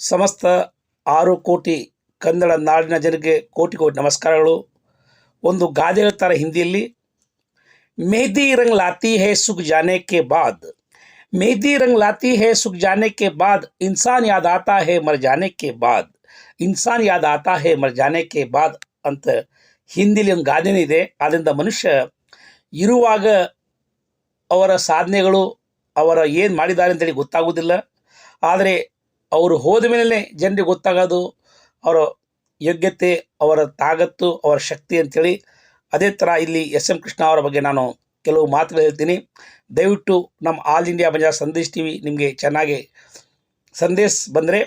ಸಮಸ್ತ ಆರು ಕೋಟಿ ಕನ್ನಡ ನಾಡಿನ ಜನರಿಗೆ ಕೋಟಿ ಕೋಟಿ ನಮಸ್ಕಾರಗಳು. ಒಂದು ಗಾದೆ ಹೇಳ್ತಾರೆ ಹಿಂದಿಯಲ್ಲಿ ಮೆಹದಿ ರಂಗ್ ಲಾತಿ ಹೇ ಸುಖ ಜಾನೆ ಬಾದ್. ಮೇದಿ ರಂಗ್ ಲಾತಿ ಹೇ ಸುಖ ಜಾನೆ ಬಾದ್, ಇನ್ಸಾನ್ ಯಾದ ಆತಾ ಹೇ ಮರ ಜಾನೆಕ್ಕೆ ಬಾದ್. ಇನ್ಸಾನ್ ಯಾದ ಆತಾ ಹೇ ಮರ ಜಾನೆಕ್ಕೆ ಬಾದ್ ಅಂತ ಹಿಂದಿಲಿ ಒಂದು ಗಾದೆನೇ ಇದೆ. ಆದ್ದರಿಂದ ಮನುಷ್ಯ ಇರುವಾಗ ಅವರ ಸಾಧನೆಗಳು, ಅವರ ಏನು ಮಾಡಿದ್ದಾರೆ ಅಂತೇಳಿ ಗೊತ್ತಾಗುವುದಿಲ್ಲ. ಆದರೆ ಅವರು ಹೋದ ಮೇಲೆ ಜನರಿಗೆ ಗೊತ್ತಾಗೋದು, ಅವರ ಯೋಗ್ಯತೆ, ಅವರ ತಾಗತ್ತು ಅವರ ಶಕ್ತಿ ಅಂಥೇಳಿ ಅದೇ ಥರ ಇಲ್ಲಿ ಎಸ್ ಎಂ ಕೃಷ್ಣ ಅವರ ಬಗ್ಗೆ ನಾನು ಕೆಲವು ಮಾತುಗಳು ಹೇಳ್ತೀನಿ. ದಯವಿಟ್ಟು ನಮ್ಮ ಆಲ್ ಇಂಡಿಯಾ ಬಜಾ ಸಂದೇಶ್ ಟಿ ನಿಮಗೆ ಚೆನ್ನಾಗಿ ಸಂದೇಶ ಬಂದರೆ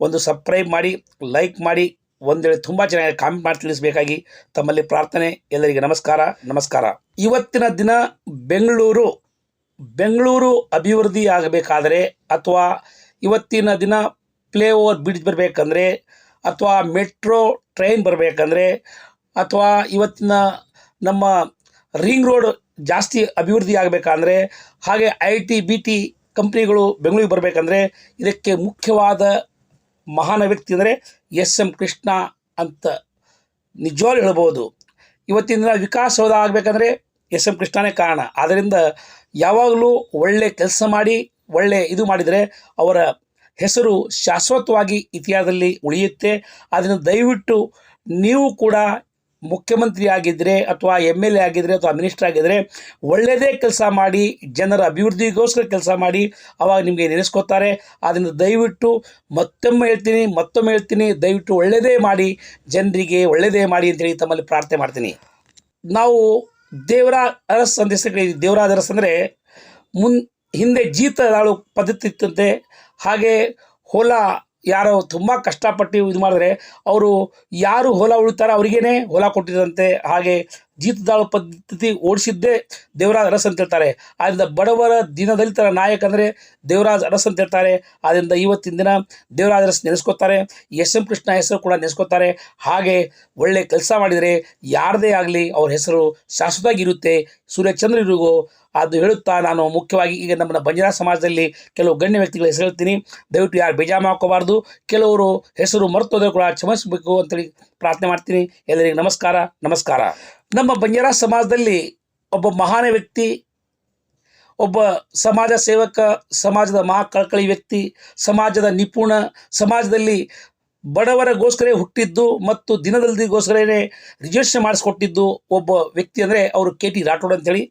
ಒಂದು ಸಬ್ಸ್ಕ್ರೈಬ್ ಮಾಡಿ, ಲೈಕ್ ಮಾಡಿ ಒಂದೇಳೆ ತುಂಬ ಚೆನ್ನಾಗಿ ಕಾಮೆಂಟ್ ಮಾಡಿ ತಿಳಿಸಬೇಕಾಗಿ ತಮ್ಮಲ್ಲಿ ಪ್ರಾರ್ಥನೆ. ಎಲ್ಲರಿಗೆ ನಮಸ್ಕಾರ ನಮಸ್ಕಾರ. ಇವತ್ತಿನ ದಿನ ಬೆಂಗಳೂರು ಬೆಂಗಳೂರು ಅಭಿವೃದ್ಧಿ ಆಗಬೇಕಾದರೆ ಅಥವಾ ಇವತ್ತಿನ ದಿನ ಪ್ಲೇ ಓವರ್ ಬ್ರಿಡ್ಜ್ ಬರಬೇಕಂದ್ರೆ ಅಥವಾ ಮೆಟ್ರೋ ಟ್ರೈನ್ ಬರಬೇಕಂದ್ರೆ ಅಥವಾ ಇವತ್ತಿನ ನಮ್ಮ ರಿಂಗ್ ರೋಡ್ ಜಾಸ್ತಿ ಅಭಿವೃದ್ಧಿ ಆಗಬೇಕಂದ್ರೆ ಹಾಗೆ ಐ ಟಿ ಬಿ ಟಿ ಕಂಪ್ನಿಗಳು ಬೆಂಗಳೂರಿಗೆ ಬರಬೇಕಂದ್ರೆ ಇದಕ್ಕೆ ಮುಖ್ಯವಾದ ಮಹಾನ್ ವ್ಯಕ್ತಿ ಅಂದರೆ ಎಸ್ ಎಂ ಕೃಷ್ಣ ಅಂತ ನಿಜವಾಗ್ಲೂ ಹೇಳ್ಬೋದು. ಇವತ್ತಿನ ದಿನ ವಿಕಾಸವಾದ ಆಗಬೇಕಂದ್ರೆ ಎಸ್ ಎಂ ಕೃಷ್ಣನೇ ಕಾರಣ. ಆದ್ದರಿಂದ ಯಾವಾಗಲೂ ಒಳ್ಳೆ ಕೆಲಸ ಮಾಡಿ ಒಳ್ಳೆ ಇದು ಮಾಡಿದರೆ ಅವರ ಹೆಸರು ಶಾಶ್ವತವಾಗಿ ಇತಿಹಾಸದಲ್ಲಿ ಉಳಿಯುತ್ತೆ. ಅದನ್ನು ದಯವಿಟ್ಟು ನೀವು ಕೂಡ ಮುಖ್ಯಮಂತ್ರಿ ಆಗಿದ್ದರೆ ಅಥವಾ ಎಂ ಎಲ್ ಎ ಆಗಿದ್ದರೆ ಅಥವಾ ಮಿನಿಸ್ಟರ್ ಆಗಿದ್ದರೆ ಒಳ್ಳೆಯದೇ ಕೆಲಸ ಮಾಡಿ, ಜನರ ಅಭಿವೃದ್ಧಿಗೋಸ್ಕರ ಕೆಲಸ ಮಾಡಿ ಅವಾಗ ನಿಮಗೆ ನೆನೆಸ್ಕೋತಾರೆ. ಅದನ್ನು ದಯವಿಟ್ಟು ಮತ್ತೊಮ್ಮೆ ಹೇಳ್ತೀನಿ ಮತ್ತೊಮ್ಮೆ ಹೇಳ್ತೀನಿ, ದಯವಿಟ್ಟು ಒಳ್ಳೆಯದೇ ಮಾಡಿ, ಜನರಿಗೆ ಒಳ್ಳೆಯದೇ ಮಾಡಿ ಅಂತೇಳಿ ತಮ್ಮಲ್ಲಿ ಪ್ರಾರ್ಥನೆ ಮಾಡ್ತೀನಿ. ನಾವು ದೇವರ ಅರಸ್ ಅಂತ ಹೆಸರು ಅರಸ್ ಅಂದರೆ ಮುನ್ ಹಿಂದೆ ಜೀತದಾಳು ಪದ್ಧತಿ ಇತ್ತಂತೆ. ಹಾಗೆ ಹೊಲ ಯಾರೋ ತುಂಬ ಕಷ್ಟಪಟ್ಟು ಇದು ಮಾಡಿದ್ರೆ ಅವರು ಯಾರು ಹೊಲ ಉಳಿತಾರೋ ಅವರಿಗೇನೆ ಹೊಲ ಕೊಟ್ಟಿದಂತೆ ಹಾಗೆ ಜೀತದಾಳು ಪದ್ಧತಿ ಓಡಿಸಿದ್ದೇ ದೇವರಾಜ ಅರಸ್ ಅಂತ ಹೇಳ್ತಾರೆ. ಆದ್ದರಿಂದ ಬಡವರ ದಿನದಲಿತರ ನಾಯಕ ಅಂದರೆ ದೇವರಾಜ್ ಅರಸ್ ಅಂತ ಹೇಳ್ತಾರೆ. ಆದ್ದರಿಂದ ಇವತ್ತಿನ ದಿನ ದೇವರಾಜ ಅರಸ್ ನೆನೆಸ್ಕೋತಾರೆ. ಎಸ್ ಎಂ ಕೃಷ್ಣ ಹೆಸರು ಕೂಡ ನೆನೆಸ್ಕೋತಾರೆ. ಹಾಗೆ ಒಳ್ಳೆ ಕೆಲಸ ಮಾಡಿದರೆ ಯಾರದೇ ಆಗಲಿ ಅವ್ರ ಹೆಸರು ಶಾಶ್ವತವಾಗಿರುತ್ತೆ ಸೂರ್ಯಚಂದ್ರರಿಗೂ ಅದು ಹೇಳುತ್ತಾ ನಾನು ಮುಖ್ಯವಾಗಿ ಈಗ ನಮ್ಮ ಬಂಜಾರ ಸಮಾಜದಲ್ಲಿ ಕೆಲವು ಗಣ್ಯ ವ್ಯಕ್ತಿಗಳ ಹೆಸರು ಹೇಳ್ತೀನಿ. ದಯವಿಟ್ಟು ಯಾರು ಬೇಜಾರು ಹಾಕೋಬಾರ್ದು ಕೆಲವರು ಹೆಸರು ಮರ್ತೋದ್ರೆ ಕೂಡ ಕ್ಷಮಿಸಬೇಕು ಅಂತೇಳಿ ಪ್ರಾರ್ಥನೆ ಮಾಡ್ತೀನಿ. ಎಲ್ಲರಿಗೂ ನಮಸ್ಕಾರ ನಮಸ್ಕಾರ. ನಮ್ಮ ಬಂಜಾರ ಸಮಾಜದಲ್ಲಿ ಒಬ್ಬ ಮಹಾನ ವ್ಯಕ್ತಿ, ಒಬ್ಬ ಸಮಾಜ ಸೇವಕ, ಸಮಾಜದ ಮಹಾ ವ್ಯಕ್ತಿ, ಸಮಾಜದ ನಿಪುಣ, ಸಮಾಜದಲ್ಲಿ ಬಡವರಗೋಸ್ಕರ ಹುಟ್ಟಿದ್ದು ಮತ್ತು ದಿನದಲ್ದಿಗೋಸ್ಕರನೇ ರಿಜಿಸ್ಟ್ರೇಷನ್ ಮಾಡಿಸ್ಕೊಟ್ಟಿದ್ದು ಒಬ್ಬ ವ್ಯಕ್ತಿ ಅಂದರೆ ಅವರು ಕೆ ಟಿ ರಾಠೋಡ್ ಅಂತೇಳಿ.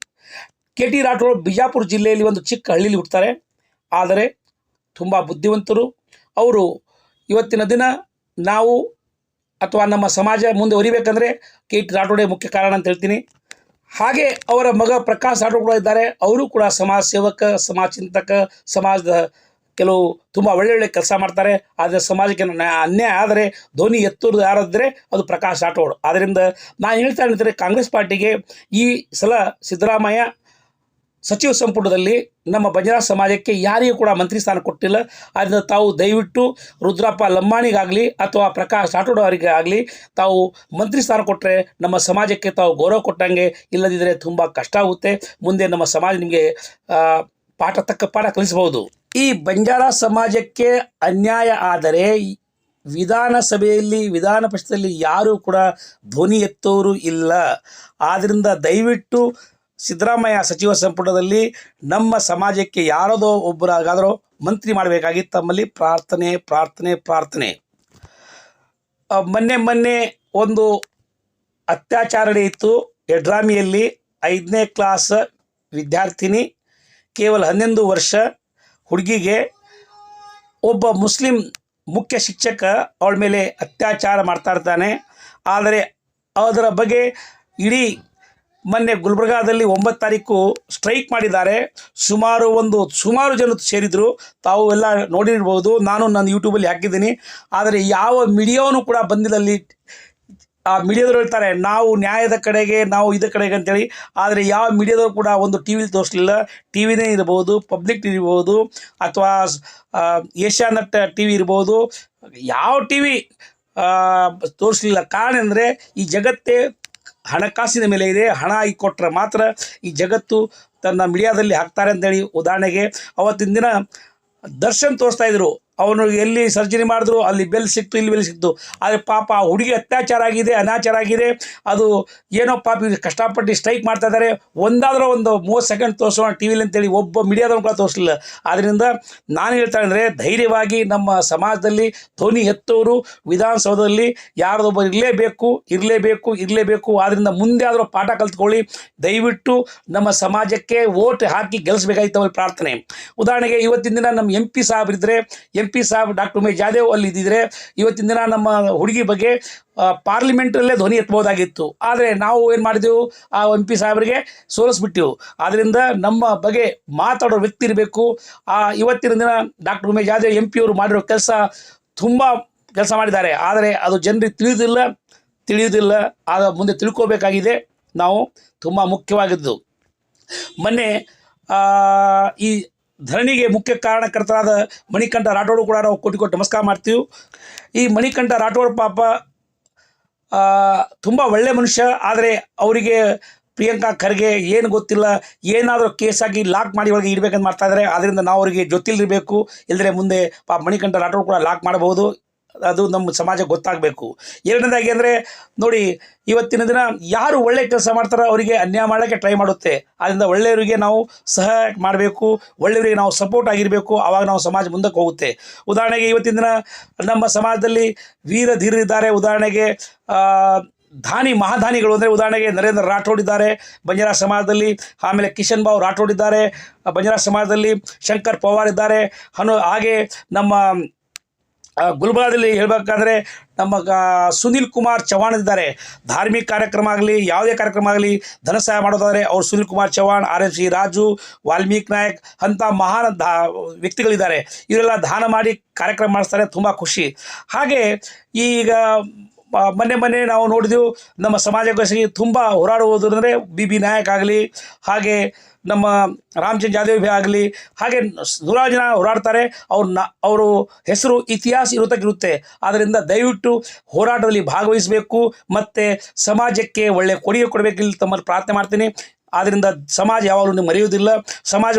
ಕೆ ಟಿ ರಾಠೋಡ್ ಬಿಜಾಪುರ ಜಿಲ್ಲೆಯಲ್ಲಿ ಒಂದು ಚಿಕ್ಕ ಹಳ್ಳಿಲಿ ಹುಡ್ತಾರೆ ಆದರೆ ತುಂಬ ಬುದ್ಧಿವಂತರು. ಅವರು ಇವತ್ತಿನ ದಿನ ನಾವು ಅಥವಾ ನಮ್ಮ ಸಮಾಜ ಮುಂದೆ ಒರಿಬೇಕಂದ್ರೆ ಕೆ ಟಿ ರಾಠೋಡೆ ಮುಖ್ಯ ಕಾರಣ ಅಂತ ಹೇಳ್ತೀನಿ. ಹಾಗೆ ಅವರ ಮಗ ಪ್ರಕಾಶ್ ರಾಠೋಡ್ ಕೂಡ ಇದ್ದಾರೆ. ಅವರು ಕೂಡ ಸಮಾಜ ಸೇವಕ, ಸಮಾಜ ಚಿಂತಕ, ಸಮಾಜದ ಕೆಲವು ತುಂಬ ಒಳ್ಳೆ ಕೆಲಸ ಮಾಡ್ತಾರೆ. ಆದರೆ ಸಮಾಜಕ್ಕೆ ನ್ಯಾ- ಅನ್ಯಾಯ ಆದರೆ ಧ್ವನಿ ಎತ್ತುವುದು ಯಾರಾದರೆ ಅದು ಪ್ರಕಾಶ್ ರಾಠೋಡ್. ಆದ್ದರಿಂದ ನಾನು ಹೇಳ್ತಾ ಇರ್ತಾರೆ ಕಾಂಗ್ರೆಸ್ ಪಾರ್ಟಿಗೆ ಈ ಸಲ ಸಿದ್ದರಾಮಯ್ಯ ಸಚಿವ ಸಂಪುಟದಲ್ಲಿ ನಮ್ಮ ಬಂಜಾರ ಸಮಾಜಕ್ಕೆ ಯಾರಿಗೂ ಕೂಡ ಮಂತ್ರಿ ಸ್ಥಾನ ಕೊಟ್ಟಿಲ್ಲ. ಆದ್ದರಿಂದ ತಾವು ದಯವಿಟ್ಟು ರುದ್ರಪ್ಪ ಲಂಬಾಣಿಗಾಗಲಿ ಅಥವಾ ಪ್ರಕಾಶ್ ರಾಠೋಡ್ ಅವರಿಗೆ ಆಗಲಿ ತಾವು ಮಂತ್ರಿ ಸ್ಥಾನ ಕೊಟ್ಟರೆ ನಮ್ಮ ಸಮಾಜಕ್ಕೆ ತಾವು ಗೌರವ ಕೊಟ್ಟಂಗೆ ಇಲ್ಲದಿದ್ದರೆ ತುಂಬ ಕಷ್ಟ ಆಗುತ್ತೆ. ಮುಂದೆ ನಮ್ಮ ಸಮಾಜ ನಿಮಗೆ ಪಾಠ ತಕ್ಕ ಪಾಠ ಕಲಿಸಬಹುದು. ಈ ಬಂಜಾರ ಸಮಾಜಕ್ಕೆ ಅನ್ಯಾಯ ಆದರೆ ವಿಧಾನಸಭೆಯಲ್ಲಿ, ವಿಧಾನ ಪರಿಷತ್ತಲ್ಲಿ ಯಾರೂ ಕೂಡ ಧ್ವನಿ ಎತ್ತೋರು ಇಲ್ಲ. ಆದ್ದರಿಂದ ದಯವಿಟ್ಟು ಸಿದ್ದರಾಮಯ್ಯ ಸಚಿವ ಸಂಪುಟದಲ್ಲಿ ನಮ್ಮ ಸಮಾಜಕ್ಕೆ ಯಾರದೋ ಒಬ್ಬರಾಗಾದರೂ ಮಂತ್ರಿ ಮಾಡಬೇಕಾಗಿ ತಮ್ಮಲ್ಲಿ ಪ್ರಾರ್ಥನೆ ಪ್ರಾರ್ಥನೆ ಪ್ರಾರ್ಥನೆ. ಮೊನ್ನೆ ಮೊನ್ನೆ ಒಂದು ಅತ್ಯಾಚಾರ ನಡೆಯಿತು ಯಡ್ರಾಮಿಯಲ್ಲಿ ಐದನೇ ಕ್ಲಾಸ್ ವಿದ್ಯಾರ್ಥಿನಿ, ಕೇವಲ ಹನ್ನೊಂದು ವರ್ಷ ಹುಡುಗಿಗೆ ಒಬ್ಬ ಮುಸ್ಲಿಂ ಮುಖ್ಯ ಶಿಕ್ಷಕ ಅವಳ ಮೇಲೆ ಅತ್ಯಾಚಾರ ಮಾಡ್ತಾ ಇರ್ತಾನೆ. ಆದರೆ ಅದರ ಬಗ್ಗೆ ಇಡೀ ಮೊನ್ನೆ ಗುಲ್ಬರ್ಗಾದಲ್ಲಿ ಒಂಬತ್ತು ತಾರೀಕು ಸ್ಟ್ರೈಕ್ ಮಾಡಿದ್ದಾರೆ. ಸುಮಾರು ಒಂದು, ಸುಮಾರು ಜನ ಸೇರಿದರು. ತಾವು ಎಲ್ಲ ನೋಡಿರ್ಬೋದು. ನಾನು ನನ್ನ ಯೂಟ್ಯೂಬಲ್ಲಿ ಹಾಕಿದ್ದೀನಿ. ಆದರೆ ಯಾವ ಮೀಡಿಯಾವೂ ಕೂಡ ಬಂದಿಲ್ಲ ಅಲ್ಲಿ ಆ ಮೀಡಿಯಾದವ್ರು ಹೇಳ್ತಾರೆ, ನಾವು ನ್ಯಾಯದ ಕಡೆಗೆ, ನಾವು ಇದ ಕಡೆಗೆ ಅಂತೇಳಿ. ಆದರೆ ಯಾವ ಮೀಡಿಯಾದವರು ಕೂಡ ಒಂದು ಟಿ ವಿಲಿ ತೋರಿಸಲಿಲ್ಲ. ಟಿ ವಿನೇ ಇರ್ಬೋದು, ಪಬ್ಲಿಕ್ ಟಿ ಇರ್ಬೋದು, ಅಥವಾ ಏಷ್ಯಾನೆಟ್ ಟಿ ವಿ ಇರ್ಬೋದು. ಯಾವ ಟಿ ವಿ ತೋರಿಸ್ಲಿಲ್ಲ. ಕಾರಣ ಅಂದರೆ ಈ ಜಗತ್ತೇ ಹಣಕಾಸಿನ ಮೇಲೆ ಇದೆ, ಹಣ ಆಗಿ ಕೊಟ್ಟರೆ ಮಾತ್ರ ಈ ಜಗತ್ತು ತನ್ನ ಮೀಡಿಯಾದಲ್ಲಿ ಹಾಕ್ತಾರೆ ಅಂತೇಳಿ ಉದಾಹರಣೆಗೆ ಅವತ್ತಿನ ದಿನ ದರ್ಶನ್ ತೋರಿಸ್ತಾ ಇದ್ರು. ಅವನು ಎಲ್ಲಿ ಸರ್ಜರಿ ಮಾಡಿದ್ರು, ಅಲ್ಲಿ ಬೆಲ್ ಸಿಕ್ತು, ಇಲ್ಲಿ ಬೆಲ್ ಸಿಕ್ತು. ಆದರೆ ಪಾಪ ಆ ಹುಡುಗಿ ಅತ್ಯಾಚಾರ ಆಗಿದೆ, ಅನಾಚಾರ ಆಗಿದೆ. ಅದು ಏನೋ ಪಾಪ ಇವ್ರು ಕಷ್ಟಪಟ್ಟು ಸ್ಟ್ರೈಕ್ ಮಾಡ್ತಾ ಇದ್ದಾರೆ. ಒಂದಾದರೂ ಒಂದು ಮೂವತ್ತು ಸೆಕೆಂಡ್ ತೋರಿಸೋಣ ಟಿ ವಿಲಿ ಅಂತೇಳಿ ಒಬ್ಬ ಮೀಡಿಯಾದವ್ರು ಕೂಡ ತೋರಿಸಲಿಲ್ಲ ಆದ್ದರಿಂದ ನಾನು ಹೇಳ್ತಾ ಅಂದರೆ ಧೈರ್ಯವಾಗಿ ನಮ್ಮ ಸಮಾಜದಲ್ಲಿ ಧ್ವನಿ ಎತ್ತೋರು ವಿಧಾನಸೌಧದಲ್ಲಿ ಯಾರದೊಬ್ಬ ಇರಲೇಬೇಕು ಇರಲೇಬೇಕು ಇರಲೇಬೇಕು. ಆದ್ದರಿಂದ ಮುಂದೆ ಆದರೂ ಪಾಠ ಕಲ್ತ್ಕೊಳ್ಳಿ. ದಯವಿಟ್ಟು ನಮ್ಮ ಸಮಾಜಕ್ಕೆ ಓಟ್ ಹಾಕಿ ಗೆಲ್ಲಿಸಬೇಕಾಗಿತ್ತು ಪ್ರಾರ್ಥನೆ. ಉದಾಹರಣೆಗೆ ಇವತ್ತಿನ ದಿನ ನಮ್ಮ ಎಂ ಪಿ ಸಾಹೇಬ್ ಇದ್ದರೆ ಎಂ ಪಿ ಸಾಹೇಬ್ ಡಾಕ್ಟರ್ ಉಮೇಶ್ ಜಾಧವ್ ಅಲ್ಲಿ ಇದ್ದಿದ್ರೆ ಇವತ್ತಿನ ದಿನ ನಮ್ಮ ಹುಡುಗಿ ಬಗ್ಗೆ ಪಾರ್ಲಿಮೆಂಟಲ್ಲೇ ಧ್ವನಿ ಎತ್ತಬಹುದಾಗಿತ್ತು ಆದರೆ ನಾವು ಏನು ಮಾಡಿದೆವು? ಆ ಎಂ ಪಿ ಸಾಹೇಬರಿಗೆ ಸೋಲಿಸ್ಬಿಟ್ಟೆವು. ಆದ್ದರಿಂದ ನಮ್ಮ ಬಗ್ಗೆ ಮಾತಾಡೋ ವ್ಯಕ್ತಿ ಇರಬೇಕು. ಆ, ಇವತ್ತಿನ ದಿನ ಡಾಕ್ಟರ್ ಉಮೇಶ್ ಜಾಧವ್ ಎಂ ಪಿಯವರು ಮಾಡಿರೋ ಕೆಲಸ ತುಂಬ ಕೆಲಸ ಮಾಡಿದ್ದಾರೆ. ಆದರೆ ಅದು ಜನರಿಗೆ ತಿಳಿಯೋದಿಲ್ಲ ತಿಳಿಯೋದಿಲ್ಲ ಆಗ ಮುಂದೆ ತಿಳ್ಕೋಬೇಕಾಗಿದೆ. ನಾವು ತುಂಬ ಮುಖ್ಯವಾಗಿದ್ದು. ಮೊನ್ನೆ ಈ ಧರಣಿಗೆ ಮುಖ್ಯ ಕಾರಣಕರ್ತರಾದ ಮಣಿಕಂಠ ರಾಠೋಡು ಕೂಡ ನಾವು ಕೋಟಿ ಕೋಟಿ ನಮಸ್ಕಾರ ಮಾಡ್ತೀವಿ. ಈ ಮಣಿಕಂಠ ರಾಠೋಡ್ ಪಾಪ ತುಂಬ ಒಳ್ಳೆ ಮನುಷ್ಯ. ಆದರೆ ಅವರಿಗೆ ಪ್ರಿಯಾಂಕಾ ಖರ್ಗೆ ಏನು ಗೊತ್ತಿಲ್ಲ, ಏನಾದರೂ ಕೇಸಾಗಿ ಲಾಕ್ ಮಾಡಿ ಒಳಗೆ ಇಡಬೇಕಂತ ಮಾಡ್ತಾ ಇದ್ದಾರೆ ಆದ್ದರಿಂದ ನಾವು ಅವರಿಗೆ ಜೊತಿಲಿರಬೇಕು. ಇಲ್ಲದ್ರೆ ಮುಂದೆ ಪಾಪ ಮಣಿಕಂಠ ರಾಠೋಡ್ ಕೂಡ ಲಾಕ್ ಮಾಡಬಹುದು. ಅದು ನಮ್ಮ ಸಮಾಜಕ್ಕೆ ಗೊತ್ತಾಗಬೇಕು. ಎರಡನೇದಾಗಿ ಅಂದರೆ ನೋಡಿ, ಇವತ್ತಿನ ದಿನ ಯಾರು ಒಳ್ಳೆ ಕೆಲಸ ಮಾಡ್ತಾರೋ ಅವರಿಗೆ ಅನ್ಯಾಯ ಮಾಡೋಕ್ಕೆ ಟ್ರೈ ಮಾಡುತ್ತೆ. ಆದ್ದರಿಂದ ಒಳ್ಳೆಯವರಿಗೆ ನಾವು ಸಹಾಯ ಮಾಡಬೇಕು, ಒಳ್ಳೆಯವರಿಗೆ ನಾವು ಸಪೋರ್ಟ್ ಆಗಿರಬೇಕು ಆವಾಗ ನಾವು ಸಮಾಜ ಮುಂದಕ್ಕೆ ಹೋಗುತ್ತೆ. ಉದಾಹರಣೆಗೆ ಇವತ್ತಿನ ದಿನ ನಮ್ಮ ಸಮಾಜದಲ್ಲಿ ವೀರ ಧೀರರಿದ್ದಾರೆ ಉದಾಹರಣೆಗೆ ಧಾನಿ ಮಹಾಧಾನಿಗಳು ಅಂದರೆ ಉದಾಹರಣೆಗೆ ನರೇಂದ್ರ ರಾಠೋಡ್ ಇದ್ದಾರೆ. ಬಂಜಾರ ಸಮಾಜದಲ್ಲಿ ಆಮೇಲೆ ಕಿಶನ್ ಬಾಬು ರಾಠೋಡ್ ಇದ್ದಾರೆ. ಬಂಜಾರ ಸಮಾಜದಲ್ಲಿ ಶಂಕರ್ ಪವಾರ್ ಇದ್ದಾರೆ. ಹನು, ಹಾಗೆ ನಮ್ಮ ಗುಲ್ಬರ್ಗಾದಲ್ಲಿ ಹೇಳಬೇಕಾದ್ರೆ ನಮ್ಮ ಸುನೀಲ್ ಕುಮಾರ್ ಚೌಹಾಣ್ ಇದ್ದಾರೆ. ಧಾರ್ಮಿಕ ಕಾರ್ಯಕ್ರಮ ಆಗಲಿ, ಯಾವುದೇ ಕಾರ್ಯಕ್ರಮ ಆಗಲಿ, ಧನ ಸಹಾಯ ಮಾಡೋದಾದರೆ ಅವರು Sunil Kumar Chauhan R S C Raju, Valmiki Nayak ಅಂಥ ಮಹಾನ್ ದಾ ವ್ಯಕ್ತಿಗಳಿದ್ದಾರೆ. ಇವರೆಲ್ಲ ದಾನ ಮಾಡಿ ಕಾರ್ಯಕ್ರಮ ಮಾಡಿಸ್ತಾರೆ, ತುಂಬ ಖುಷಿ. ಹಾಗೆ ಈಗ ಮೊನ್ನೆ ಮೊನ್ನೆ ನಾವು ನೋಡಿದೆವು. ನಮ್ಮ ಸಮಾಜಕ್ಕೋಸ್ಕರ ತುಂಬ ಹೋರಾಡುವುದು ಅಂದರೆ ಬಿ ಬಿ ನಾಯಕ್ ಆಗಲಿ, ಹಾಗೆ ನಮ್ಮ ರಾಮಚಂದ್ರ ಜಾಧವ್ ಆಗಲಿ, ಹಾಗೆ ನೂರಾರು ಜನ ಹೋರಾಡ್ತಾರೆ. ಅವ್ರ ನ, ಅವರು ಹೆಸರು ಇತಿಹಾಸ ಇರುತ್ತಕ್ಕಿರುತ್ತೆ. ಆದ್ದರಿಂದ ದಯವಿಟ್ಟು ಹೋರಾಟದಲ್ಲಿ ಭಾಗವಹಿಸಬೇಕು. ಮತ್ತು ಸಮಾಜಕ್ಕೆ ಒಳ್ಳೆಯ ಕೊಡುಗೆ ಕೊಡಬೇಕು ಇಲ್ಲಿ ತಮ್ಮಲ್ಲಿ ಪ್ರಾರ್ಥನೆ ಮಾಡ್ತೀನಿ. ಆದ್ದರಿಂದ ಸಮಾಜ ಯಾವಾಗಲೂ ನೀವು ಮರೆಯುವುದಿಲ್ಲ ಸಮಾಜ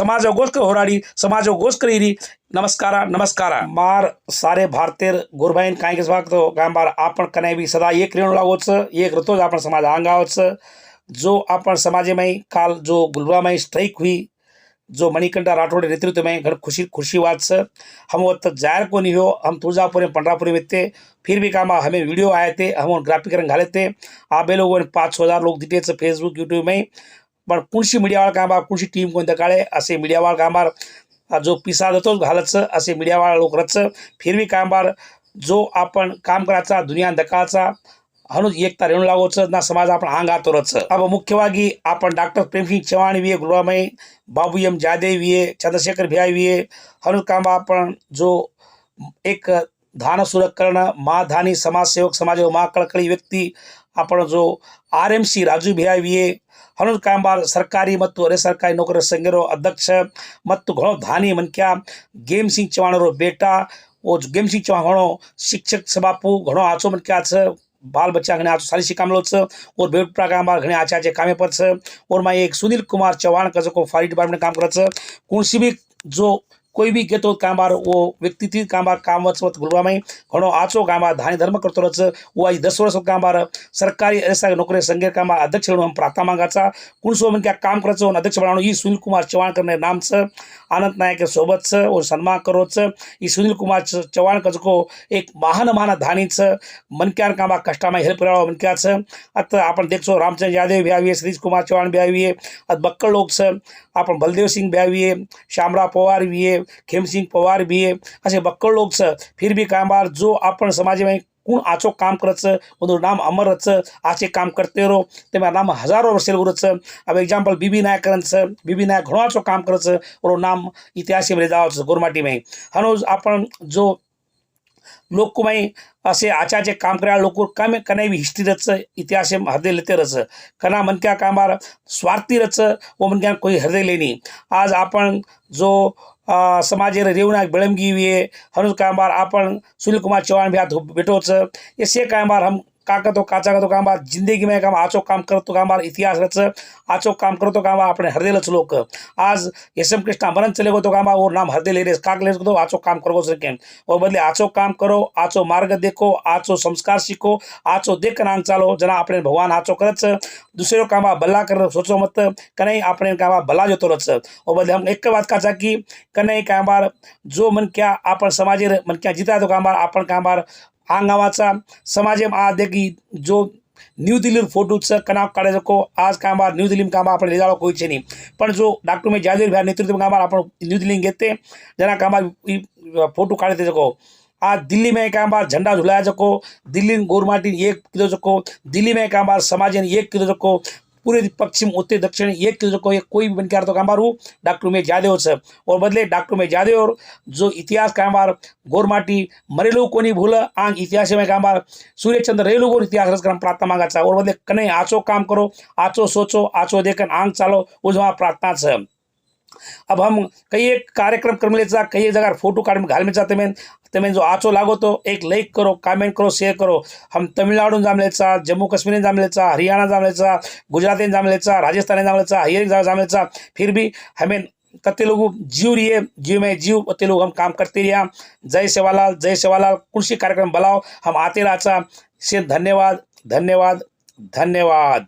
ಸಮಾಜಗೋಸ್ಕರ ಹೋರಾಡಿ ಸಮಾಜಗೋಸ್ಕರ ಇರಿ नमस्कार नमस्कार मार सारे भारतीय गुरबाईन काय के स्वागत गांबार आपण कने बी सदा एक रेणू लागोच एक रतोच आपण समाज अंगावच जो आपण समाजेमध्ये काल जो गुलबरामध्ये स्ट्राईक हुई जो मणिकंठा राठोड नेतृत्व में घर खुशी खुशी बात से हम वो तक जाहिर को नहीं हो हम तुलजापुर में पंडरापुर में थे फिर भी काम हमें वीडियो आए थे हम उन ग्राफिकरण घाले थे। आप लोगों ने पाँच हजार लोग दिखे थे फेसबुक यूट्यूब में। पण कुणशी मीडियावाळ कामार कुणशी टीम कोणत्या काळे असे मीडियावाळ कामार जो पिसा जातो घालायचं असे मीडियावाळा लोक रच फिर भी कामबार जो आपण काम करायचा दुनिया धकाळचा ಹನು ಏಕ್ತಾ ರೇಣು ಲಾಗೋತ್ಸ ನಾ ಸಮಾಜ आपण अंग आतोरच अब ಮುಖ್ಯವಾಗಿ आपण ಡಾಕ್ಟರ್ ಪ್ರೇಮ್ ಸಿಂಗ್ ಚವಾಣ್ ವಿ ಗುರುವಾಮೈ बाबू एम जादे वी चंद्रशेखर भियाई वी हनु काम आपण जो एक धान सुरक करणं मा धानी समाजसेवक समाज मा कळकळी व्यक्ती आपण जो R M C Raju ಭಿಯಾಯಿ V ಹನುದ್ ಕಾಂಬಾರ್ ಸರ್ಕಾರಿ ಮತ್ತು ಅರೆ ಸರ್ಕಾರಿ ನೌಕರರ ಸಂಘರು ಅಧ್ಯಕ್ಷ ಮತ್ತು घणो धानी मनक्या गेम सिंग चव्हाणरो बेटा वो जो गेम सिंग चव्हाण घणो शिक्षक सभापू घणो आचो मनक्याच बाल बच्चा घने आज सारी शिकामलोच और बेट प्रोग्राम घने आज आज कामे पर और मैं एक सुनील कुमार चौहान कजो को फायर डिपार्टमेंट काम करत कौन भी जो कोई भी કોઈ બી કહેતો કાંબાર ती વ્યક્તિથી काम કામવત્સવત ગુલવામય ઘણો આછો કાંબાર ધાની ધર્મ કરતો રસ ઓ આજ દસ વર્ષ કાંબાર सरकारी ऐसा नोकरी संघे कामा अध्यक्ष म्हणून प्रार्थना मागाचा। कुणसोमन क्या काम करायचं अध्यक्ष बनवणं ही सुनील कुमार चव्हाण करणे नाम स आनंद नायक सोबत स और सन्मान करो स ही सुनील कुमार चव्हाण को एक महान महान धानी स मनक्यान कामा कष्टामा हेल्प करावा मनक्या स आता आपण देखो रामचंद्र यादव भी आवी सतीश कुमार चव्हाण भी आवी है। अत बक्कड़ लोग स आपण बलदेव सिंह ब्यावी आवी है। श्यामराव पवार भी खेमसिंग पवार भी है ऐसे बक्कड़ लोग स फिर भी कई बार जो अपन समाज में कोण आचो काम करच उन नाम अमर रच आचे काम करते रो ते मेरा नाम हजारों वर्ष उरच अब एग्जाम्पल बीबी नायक बीबी नायक घणो आचो काम करच और नाम इतिहास में जाओ गुरमाटी में हनोज अपन जो लोक कुमाई असे आचाचे काम करा लोक काम कनाई हिस्ट्री रच इतिहास हृदय लेते रच. कना मनक्या कामार स्वार्थी रच व मनक्या कोई हृदय लेनी. आज आपण जो अ, समाज रेवनाक बेळमगी विये हनुज कामबार आपण सुनील कुमार चौहान भी हाथ बैठोच ऐसे कामबार हम का करतो काचा करतो काम बार जिंदगी में काम आचो काम करतो काम बार इतिहास रच आचो काम करतो काम बार अपने हृदयलच लोक आज एस एम कृष्णा मरण चले गो तो काम बार और नाम हृदय ले रे काक ले तो आचो काम करो सके और बदले आचो काम करो आचो मार्ग देखो आचो संस्कार सीखो आचो देख नांग चालो जना આપણે ભગવાન આચો કરે છે दूसरे કામ ભલા કરે સોચો મત કને આપણે કામ ભલા જતો રચ और बदले हम एक बात का की कने काम बार जो मन क्या आपण समाजे मन क्या जिता तो काम बार आपण हंगामाचा समाज देखी जो न्यू दिल्ली फोटो च कनाव काढ़े को आज काम बार न्यू दिल्ली काम बार ले जाओ कोई छे पर जो डॉक्टर में जादीर भाई नेतृत्व काम बार अपन न्यू दिल्ली घेते जना काम फोटो काढ़े थे जको आज दिल्ली में काम बार झंडा झुलाया जको दिल्ली गोरमाटी एक किलो जको दिल्ली में काम बार समाज एक किलो जको पूरे पश्चिम उत्तर दक्षिण एक किलो सको ये कोई भी बन के तो काम बार वो डॉक्टर में जादव છે और बदले डॉक्टर में जादव और जो इतिहास काम बार गोरमाटी मरेलो कोणी भूल आंग इतिहास में काम बार सूर्यचंद्र रेलू गोर इतिहास रचक्रम प्रार्थना मांगा और बदले कने आचो काम करो आचो सोचो आचो देखन आंग चालो उजवा प्रार्थना છે अब हम कई एक कार्यक्रम कर जा कई जगह फोटो काट घाल में जाते मैं तमें जो आचो लागो तो एक लाइक करो कमेंट करो शेयर करो। हम तमिलनाडु जाम जामलेचा जम्मू कश्मीर जामलेचा हरियाणा जाम जामलेचा गुजरात जामलेचा राजस्थान जामलेचा हरियर जामलेचा फिर भी हमें कते लोग जीव रहिए जीव में जीव कते लोग हम काम करते रहिए। जय सेवालाल जय सेवालाल कृषी कार्यक्रम बुलाओ हम आते राचा से धन्यवाद धन्यवाद धन्यवाद।